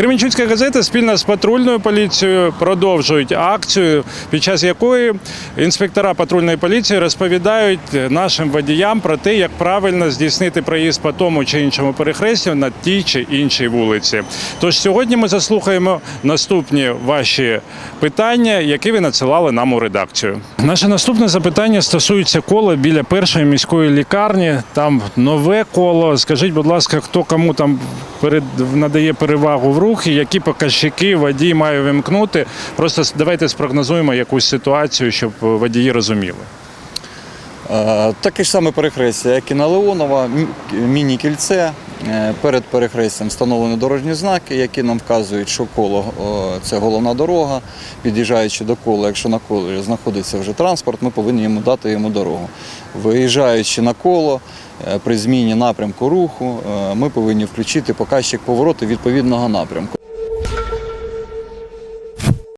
Кременчуцька газета спільно з патрульною поліцією продовжують акцію, під час якої інспектора патрульної поліції розповідають нашим водіям про те, як правильно здійснити проїзд по тому чи іншому перехрестю на тій чи іншій вулиці. Тож сьогодні ми заслухаємо наступні ваші питання, які ви надсилали нам у редакцію. Наше наступне запитання стосується кола біля першої міської лікарні. Там нове коло. Скажіть, будь ласка, хто кому там перед надає перевагу в рухі, які показчики водій має вимкнути? Просто давайте спрогнозуємо якусь ситуацію, щоб водії розуміли. Е, Таке ж саме перехрестя, як і на Леонова, міні-кільце. Е, Перед перехрестям встановлені дорожні знаки, які нам вказують, що коло це головна дорога. Під'їжджаючи до кола, якщо на колі знаходиться вже транспорт, ми повинні йому дати йому дорогу. Виїжджаючи на коло, е, при зміні напрямку руху, е, ми повинні включити показчик повороту відповідного напрямку.